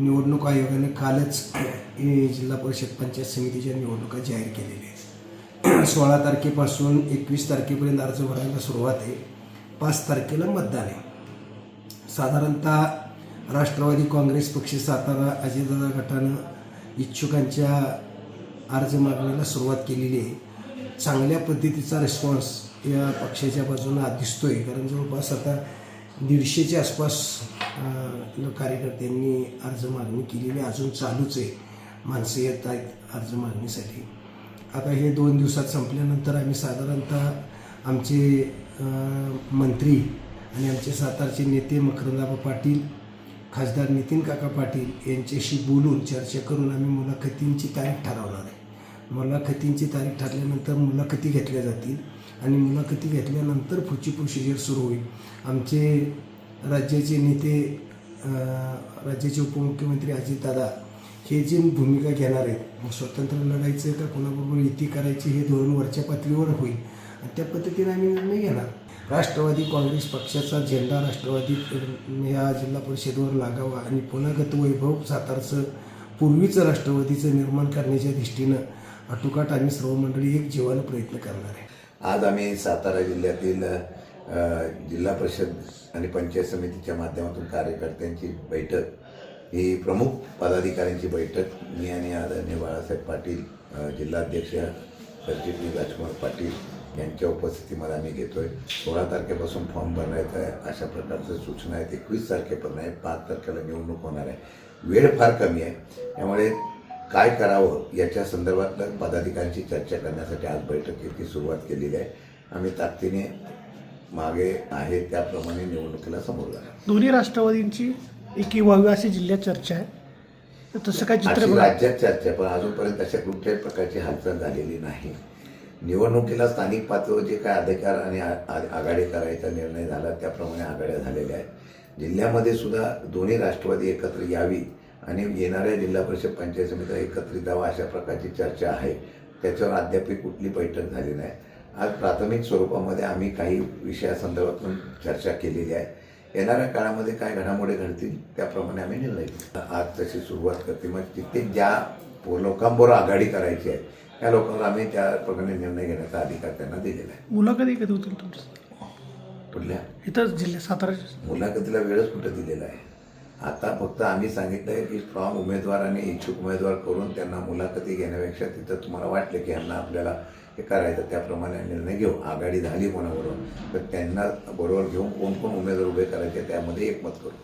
निवडणूक आयोगाने कालच हे जिल्हा परिषद पंचायत समितीच्या निवडणुका जाहीर केलेल्या आहेत. सोळा तारखेपासून एकवीस तारखेपर्यंत अर्ज भरायला सुरुवात आहे. पाच तारखेला मतदान आहे. साधारणतः राष्ट्रवादी काँग्रेस पक्ष सातारा अजितदादा गटानं इच्छुकांच्या अर्ज मागण्याला सुरुवात केलेली आहे. चांगल्या पद्धतीचा रिस्पॉन्स या पक्षाच्या बाजूनं दिसतोय. कारण जवळपास आता दीडशेच्या आसपास कार्यकर्त्यांनी अर्ज मागणी केलेली अजून चालूच आहे. माणसं येत आहेत अर्ज मागणीसाठी. आता हे दोन दिवसात संपल्यानंतर आम्ही साधारणतः आमचे मंत्री आणि आमचे सातारचे नेते मकरंदाबा पाटील खासदार नितीन काका पाटील यांच्याशी बोलून चर्चा करून आम्ही मुलाखतींची तारीख ठरवणार आहे. मुलाखतींची तारीख ठरल्यानंतर मुलाखती घेतल्या जातील आणि मुलाखती घेतल्यानंतर पुढची प्रोसिजर सुरू होईल. आमचे राज्याचे नेते राज्याचे उपमुख्यमंत्री अजितदादा हे जे भूमिका घेणार आहेत मग स्वतंत्र लढायचं का कोणाबरोबर युती करायची हे धोरण वरच्या पातळीवर होईल. आणि त्या पद्धतीने आम्ही निर्णय घेणार. राष्ट्रवादी काँग्रेस पक्षाचा झेंडा राष्ट्रवादी या जिल्हा परिषदेवर लागावा आणि पुनर्गत वैभव सातारचं पूर्वीचं राष्ट्रवादीचं निर्माण करण्याच्या दृष्टीनं अटुकाट आम्ही सर्व मंडळी एक जीवानं प्रयत्न करणार आहे. आज आम्ही सातारा जिल्ह्यातील जिल्हा परिषद आणि पंचायत समितीच्या माध्यमातून कार्यकर्त्यांची बैठक ही प्रमुख पदाधिकाऱ्यांची बैठक. मी आणि आदरणीय बाळासाहेब पाटील जिल्हाध्यक्ष सरचिटणीस राजकुमार पाटील यांच्या उपस्थितीमध्ये आम्ही घेतोय. सोळा तारखेपासून फॉर्म भरण्यात आहे अशा प्रकारच्या सूचना आहेत. एकवीस तारखेपर्यंत आहे पाच तारखेला निवडणूक होणार आहे. वेळ फार कमी आहे. त्यामुळे काय करावं याच्या संदर्भातलं पदाधिकाऱ्यांची चर्चा करण्यासाठी आज बैठकीची सुरुवात केलेली आहे. आम्ही ताकदीने मागे आहे त्याप्रमाणे निवडणुकीला समोर जाणार. दोन्ही राष्ट्रवादींची एकी व्हावी अशी जिल्ह्यात चर्चा आहे. तर तसं काय चित्र अशी बघा. राज्यात चर्चा आहे, पण अजूनपर्यंत अशा कुठल्याही प्रकारची हालचाल झालेली नाही. निवडणुकीला स्थानिक पातळीवर जे काय अधिकार आणि आ- आ- आघाडी करायचा निर्णय झाला त्याप्रमाणे आघाड्या झालेल्या आहेत. जिल्ह्यामध्ये सुद्धा दोन्ही राष्ट्रवादी एकत्र यावी आणि येणाऱ्या जिल्हा परिषद पंचायत समिती एकत्रित यावं अशा प्रकारची चर्चा आहे. त्याच्यावर अद्याप कुठली बैठक झाली नाही. आज प्राथमिक स्वरूपामध्ये आम्ही काही विषयासंदर्भातून चर्चा केलेली आहे. येणाऱ्या काळामध्ये काय घडामोडी घडतील त्याप्रमाणे आम्ही निर्णय घेऊ. आज तशी सुरुवात करते मग तिथे ज्या लोकांबरोबर आघाडी करायची आहे त्या लोकांवर आम्ही त्याप्रमाणे निर्णय घेण्याचा अधिकार त्यांना दिलेला आहे. मुलाखती कधी होतील तुमच्या? कुठल्या? इथं जिल्ह्यात सातारा मुलाखतीला वेळच कुठं दिलेला आहे? आता फक्त आम्ही सांगितलं आहे की स्ट्रॉंग उमेदवार आणि इच्छुक उमेदवार करून त्यांना मुलाखती घेण्यापेक्षा तिथं तुम्हाला वाटलं की यांना आपल्याला हे करायचं त्याप्रमाणे निर्णय घेऊ. आघाडी झाली कोणाबरोबर तर त्यांना बरोबर घेऊन कोण कोण उमेदवार उभे करायचे त्यामध्ये एकमत करू.